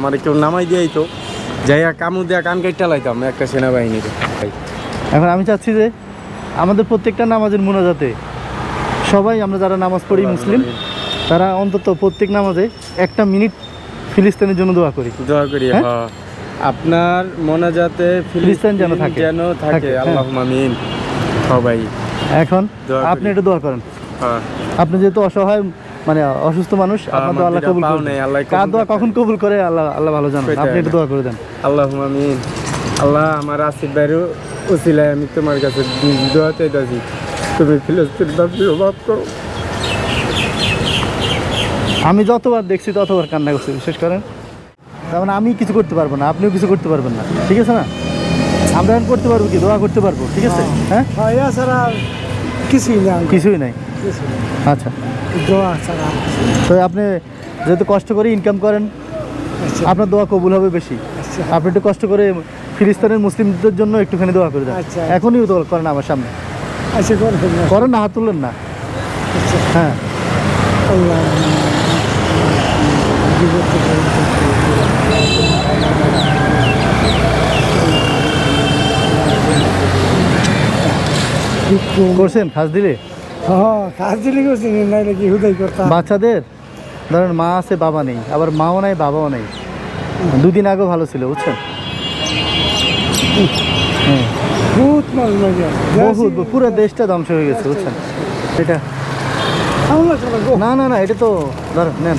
আমার কেউ নামাই দিয়েই তো। যাইয়া কামু দেয়া কান কাইটা লাইতাম একটা সেনাবাহিনীর। এখন আমি চাচ্ছি যে আমাদের প্রত্যেকটা নামাজের মোনাজাতে সবাই আমরা যারা নামাজ পড়ি মুসলিম তারা অন্তত প্রত্যেক নামাজে একটা মিনিট ফিলিস্তিনের জন্য দোয়া করি। দোয়া করি হ্যাঁ? হ্যাঁ। আপনার মোনাজাতে ফিলিস্তিন যেন থাকে। যেন থাকে, হ্যাঁ। আল্লাহ মামিন সবাই এখন আপনি একটু দোয়া করেন। আপনি যেহেতু অসহায় মানে অসুস্থ মানুষ আপনার দোয়া আল্লাহ কবুল করে আল্লাহ কার দোয়া কখন কবুল করে আল্লাহ আল্লাহ ভালো জানেন। আপনি একটু দোয়া করে দেন। আল্লাহ মামিন আল্লাহ আমার আসিফ ভাইয়েরও উসিলায় আমি তোমার কাছে দোয়া চাইতেছি তুমি ফিলিস্তিন বাপি অভাব করো। আমি যতবার দেখছি ততবার কান্না করছি বিশেষ করেন। তার মানে আমি কিছু করতে পারব না আপনিও কিছু করতে পারবেন না। ঠিক আছে না? আমরা এখন করতে পারব কি? দোয়া করতে পারব ঠিক আছে? হ্যাঁ। কিছুই না কিছুই নাই। আচ্ছা। দোয়া ছাড়া। তো আপনি যেহেতু কষ্ট করে ইনকাম করেন আচ্ছা। আপনার দোয়া কবুল হবে বেশি। আচ্ছা। আপনি একটু কষ্ট করে ফিলিস্তিনের মুসলিমদের জন্য একটুখানি দোয়া করে দেন। আচ্ছা। এখনই করেন আমার সামনে। আচ্ছা করেন না হাত তুললেন না। হ্যাঁ। করছেন খাস দিলে? হ্যাঁ কাজ দিলে নাইলে কি হুদাই করতাম? বাচ্চাদের? ধরেন মা আছে বাবা নেই আবার মাও নাই বাবাও নেই। দুদিন আগেও ভালো ছিল বুঝছেন হ্যাঁ। বহুত বহুত পুরো দেশটা ধ্বংস হয়ে গেছে বুঝছেন এটা না না না এটা তো ধরেন নেন।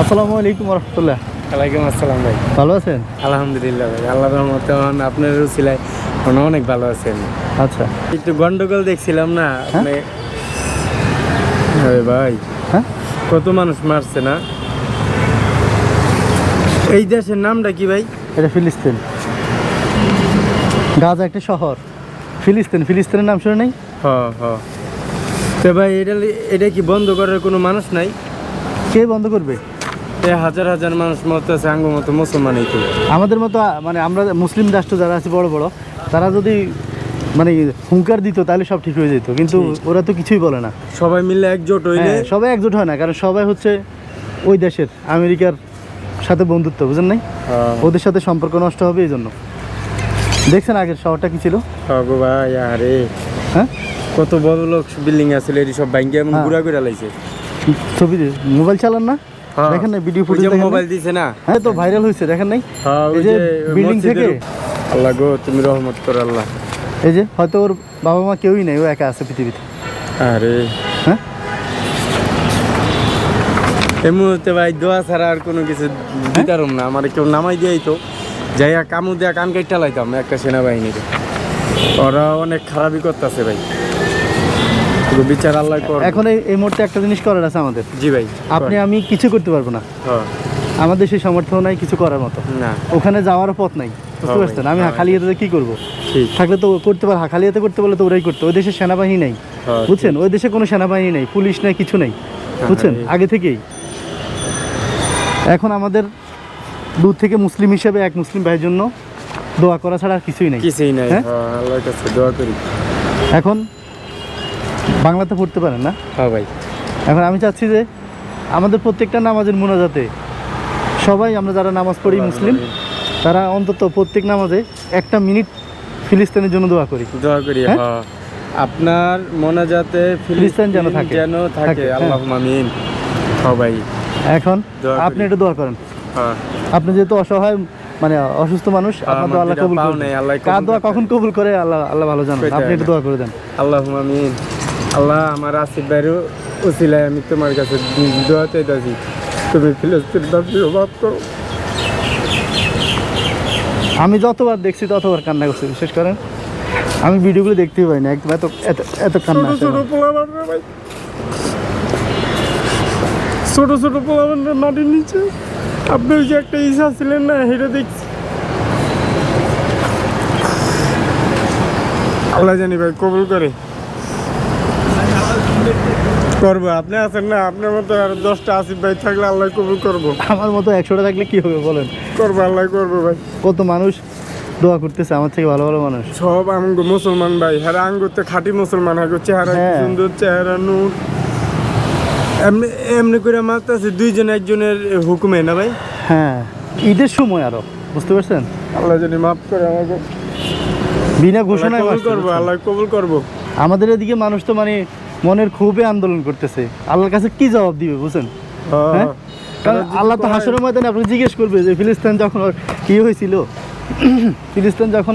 আসসালামু আলাইকুম রহমতুল্লাহ। ওয়ালাইকুম আসসালাম ভাই। ভালো আছেন? আলহামদুলিল্লাহ ভাই আল্লাহ রহমতে আপনার উসিলায় আপনি অনেক ভালো আছেন। আচ্ছা। একটু গন্ডগোল দেখছিলাম না আপনি আরে ভাই হ্যাঁ? কত মানুষ মারছে না? এই দেশের নামটা কি ভাই? এটা ফিলিস্তিন। গাজা একটা শহর। ফিলিস্তিন ফিলিস্তিনের নাম শুনে নেই? হ হ। তো ভাই এটা এটা কি বন্ধ করার কোনো মানুষ নাই? কে বন্ধ করবে? এ হাজার হাজার মানুষ মতো আছে আঙ্গ মতো মুসলমানই তো। আমাদের মতো মানে আমরা মুসলিম রাষ্ট্র যারা আছে বড় বড় তারা যদি মানে হুঙ্কার দিত তাহলে সব ঠিক হয়ে যেত। কিন্তু ওরা তো কিছুই বলে না। সবাই মিলে একজোট হইলে হ্যাঁ, সবাই একজোট হয় না কারণ সবাই হচ্ছে ওই দেশের আমেরিকার সাথে বন্ধুত্ব বুঝেন নাই? ওদের সাথে সম্পর্ক নষ্ট হবে এই জন্য দেখছেন আগের শহরটা কি ছিল? হ্যাঁ ভাই আরে। হ্যাঁ? কত বড় লোক বিল্ডিং আছে এটি সব ব্যাংকে এমন। ঘুরা ঘুরা লাইছে। ছবি মোবাইল চালান না? হ্যাঁ। দেখেন না ভিডিও ফুটেজ মোবাইল দিছে না? হ্যাঁ তো ভাইরাল হয়েছে দেখেন নাই? হ্যাঁ ওই এই যে বিল্ডিং থেকে আল্লাহ গো তুমি রহমত করো আল্লাহ। এই যে হয়তো ওর বাবা মা কেউই নেই ও একা আছে পৃথিবীতে। আরে। হ্যাঁ? এই মুহূর্তে ভাই দোয়া ছাড়া আর কোনো কিছু দিতারম না। আমার কেউ নামাই দিয়েই তো। যাইয়া কামু দেয়া কান কাইটা লাইতাম একটা সেনাবাহিনীর। ওরা অনেক খারাপই করতেছে ভাই। বিচার আল্লাহ কর এখন এই এই মুহূর্তে একটা জিনিস করার আছে আমাদের। জি ভাই আপনি আমি কিছু করতে পারব না। হ্যাঁ, আমাদের সেই সামর্থ্য নাই কিছু করার মতো। না। ওখানে যাওয়ার পথ নাই। বুঝতে হ্যাঁ পারছেন আমি হ্যাঁ। হাখালিয়াতে কি করব? থাকলে তো করতে পার হাখালিয়াতে করতে বলে তো ওরাই করতো। ওই দেশে সেনাবাহিনী নেই হ্যাঁ, বুঝছেন? ওই দেশে কোনো সেনাবাহিনী নেই পুলিশ নেই কিছু নেই বুঝছেন? আগে থেকেই। এখন আমাদের দূর থেকে মুসলিম হিসেবে এক মুসলিম ভাইয়ের জন্য দোয়া করা ছাড়া আর কিছুই নেই। কিছুই নাই হ্যাঁ? হ্যাঁ, আল্লাহর কাছে দোয়া করি। এখন বাংলাতে পড়তে পারেন না? হ্যাঁ ভাই। এখন আমি চাচ্ছি যে আমাদের প্রত্যেকটা নামাজের মোনাজাতে সবাই আমরা যারা নামাজ পড়ি মুসলিম তারা অন্তত প্রত্যেক নামাজে একটা মিনিট ফিলিস্তিনের জন্য দোয়া করি। দোয়া করি হ্যাঁ? হ্যাঁ। আপনার মনাজাতে ফিলিস্তিন যেন থাকে। যেন থাকে। হ্যাঁ। আল্লাহ মামিন সবাই এখন আপনি একটু দোয়া করেন। হ্যাঁ। আপনি যেহেতু অসহায় মানে অসুস্থ মানুষ আপনার দোয়া আল্লাহ কবুল পাও করে দোয়া কখন কবুল করে আল্লাহ আল্লাহ ভালো জানেন। আপনি একটু দোয়া করে দেন। আল্লাহ মামিন আল্লাহ আমার আসিফ ভাইয়েরও উসিলায় আমি তোমার কাছে দোয়া চাইতেছি। তুমি ফিলিস্তিন অভাব করো। আমি যতবার দেখছি ততবার কান্না করছি বিশেষ করেন আমি ভিডিওগুলো দেখতেই পাই না একদম এত এত এত কান্না ছোট ছোট আমার। পোলাবান ভাই। ছোট ছোট পোলাবান রে মাটির নিচে। আপনি ওই যে একটা ইসা ছিলেন না হেঁটে দেখছি। আল্লাহ জানি ভাই কবুল করে। করব। আপনি আছেন না আপনার মতো আর দশটা আসিফ ভাই থাকলে আল্লাহ কবুল করব। আমার মতো একশোটা থাকলে কি হবে বলেন? করব আল্লাহ করব ভাই। কত মানুষ দোয়া করতেছে আমার থেকে ভালো ভালো মানুষ। সব আঙ্গ মুসলমান ভাই হ্যাঁ খাঁটি মুসলমান হ্যাঁ চেহারা হ্যাঁ। সুন্দর চেহারা নূর। এমনি এমনি করে মারতেছে দুইজন একজনের হুকুমে না ভাই? হ্যাঁ ঈদের সময় আরও বুঝতে পারছেন? আল্লাহ জানি মাফ করে আমাকে। বিনা ঘোষণায় কবুল করব আল্লাহ কবুল করব। আমাদের এদিকে মানুষ তো মানে মনের খুবই আন্দোলন করতেছে। আল্লাহর কাছে কি জবাব দিবে বুঝছেন? হ্যাঁ। কারণ আল্লাহ তো হাসরের ময়দানে আপনি জিজ্ঞেস করবে যে ফিলিস্তিন যখন কি হয়েছিল? ফিলিস্তিন যখন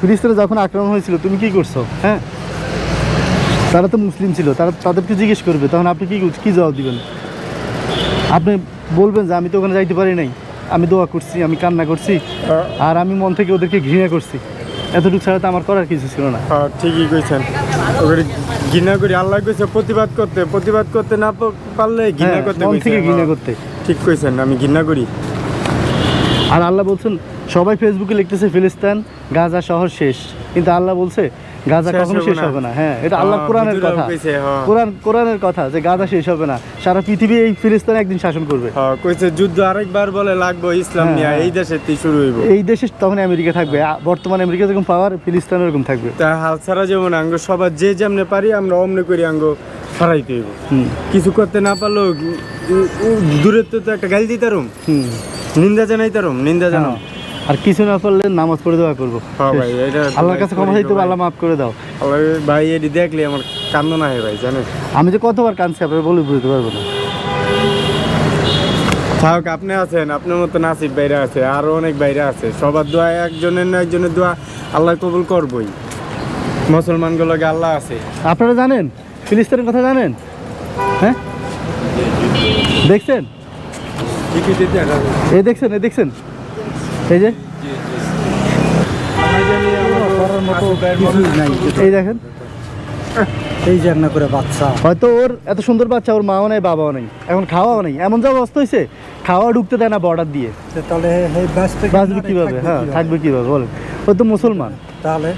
ফিলিস্তিনে যখন আক্রমণ হয়েছিল তুমি কি করছ? হ্যাঁ? তারা তো মুসলিম ছিল তারা তাদেরকে জিজ্ঞেস করবে তখন আপনি কি কী জবাব দিবেন? আপনি বলবেন যে আমি তো ওখানে যাইতে পারি নাই। আমি দোয়া করছি আমি কান্না করছি আর আমি মন থেকে ওদেরকে ঘৃণা করছি। এতটুকু ছাড়া তো আমার করার কিছু ছিল না। হ্যাঁ ঠিকই কইছেন। ওগুলি ঘৃণা করি আল্লাহ কইছে প্রতিবাদ করতে প্রতিবাদ করতে না পারলে ঘৃণা হ্যাঁ, করতে মন থেকে ঘৃণা করতে। ঠিক কইছেন আমি ঘৃণা করি। আর আল্লাহ বলছেন সবাই ফেসবুকে লিখতেছে ফিলিস্তিন গাজা শহর শেষ। কিন্তু আল্লাহ বলছে গাজা কখনো শেষ হবে না হ্যাঁ এটা আল্লাহ হ্যাঁ, কোরআনের কথা। হ্যাঁ। কোরআন কোরআনের কথা যে গাজা শেষ হবে না সারা পৃথিবী এই ফিলিস্তিন একদিন শাসন করবে। হ্যাঁ কইছে যুদ্ধ আরেকবার বলে লাগবো ইসলাম নিয়ে। এই দেশে শুরু হইব। এই দেশে তখন আমেরিকা থাকবে বর্তমানে আমেরিকা যেরকম পাওয়ার ফিলিস্তিন এরকম থাকবে। তা হাল ছাড়া যেমন আঙ্গ সবার যে যেমনে পারি আমরা অমনে করি আঙ্গ হারাইতে হইব। কিছু করতে না পারলেও দূরের তো একটা গাল দিতারুম নিন্দা জানাইতারুম নিন্দা হ্যাঁ। আর কিছু না পারলে নামাজ পড়ে দেওয়া করব। হ্যাঁ ভাই এটা আল্লাহর কাছে ক্ষমা চাইতে আল্লাহ মাফ করে দাও। আল্লাহ ভাই এটি দেখলে আমার কান্দ না হয় ভাই জানেন? আমি যে কতবার কাঁদছি আপনার বলে বুঝতে পারব না। থাক আপনি আছেন আপনার মতো নাসিব বাইরে আছে আরও অনেক বাইরে আছে। সবার দোয়া একজনের না একজনের দোয়া আল্লাহ কবুল করবই। মুসলমানগুলোকে আল্লাহ আছে। আপনারা জানেন? ফিলিস্তিনের কথা জানেন? হ্যাঁ? দেখছেন? এ দেখছেন এই দেখছেন? এই যে? এই দেখেন। এই যে না করে বাচ্চা। হয়তো ওর এত সুন্দর বাচ্চা ওর মাও নেই বাবাও নেই। এখন খাওয়াও নেই। এমন যা অবস্থা হয়েছে খাওয়া ঢুকতে দেয় না বর্ডার দিয়ে। তাহলে বাঁচবে কীভাবে? হ্যাঁ থাকবে কীভাবে? বলেন। ও তো মুসলমান। তাহলে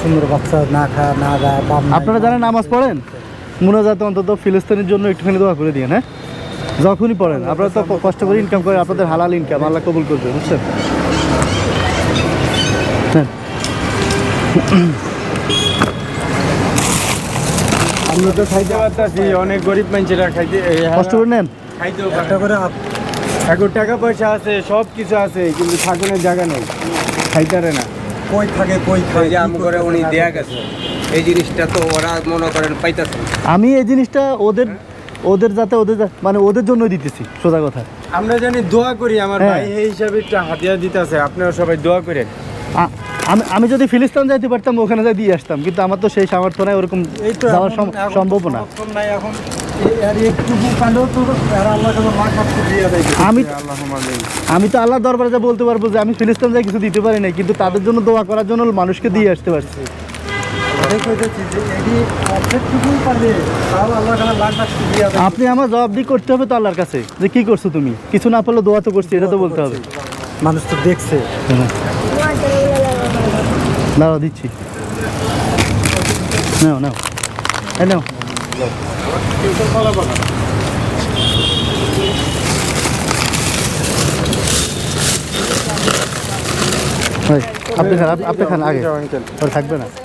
সুন্দর বাচ্চা না খা না দেয় আপনারা যারা নামাজ পড়েন মোনাজাতে অন্তত ফিলিস্তিনের জন্য একটুখানি দোয়া করে দিন হ্যাঁ? যখনই পড়েন আপনারা তো কষ্ট করে ইনকাম করেন আপনাদের হালাল ইনকাম আল্লাহ কবুল করবে বুঝছেন? আমরা তো খাইতে পারতাছি অনেক গরিব মানুষেরা খাইতে কষ্ট করে নেন? খাইতেও একটা করে এখন টাকা পয়সা আছে সব কিছু আছে কিন্তু থাকুনের জায়গা নেই খাইতারে না। কই থাকে কই যে আম করে উনি দেয়া গেছে। এই জিনিসটা তো ওরা মনে করেন পাইতেছে। আমি এই জিনিসটা ওদের ওদের যাতে ওদের মানে ওদের জন্য দিতেছি সোজা কথা। আমরা জানি দোয়া করি আমার হ্যাঁ। ভাই এই হিসাবে একটা হাতিয়া দিতেছে আপনারা সবাই দোয়া করেন। আমি আমি যদি ফিলিস্তিন যাইতে পারতাম ওখানে যাই দিয়ে আসতাম কিন্তু আমার তো সেই সামর্থ্য নাই ওরকম এই তো যাওয়ার সম্ভব না। আমি আমি তো আল্লাহ দরবারে যা বলতে পারব যে আমি ফিলিস্তান যাই কিছু দিতে পারি নাই কিন্তু তাদের জন্য দোয়া করার জন্য মানুষকে দিয়ে আসতে পারছি। আপনি আমার জবাবদি করতে হবে তো আল্লাহর কাছে যে কি করছ তুমি? কিছু না পারলে দোয়া তো করছি এটা তো বলতে হবে। মানুষ তো দেখছে। দাঁড়াও দিচ্ছি। নাও নাও। হ্যাঁ নাও। আপনি খান আপ- আপনি খান আগে। থাকবে না।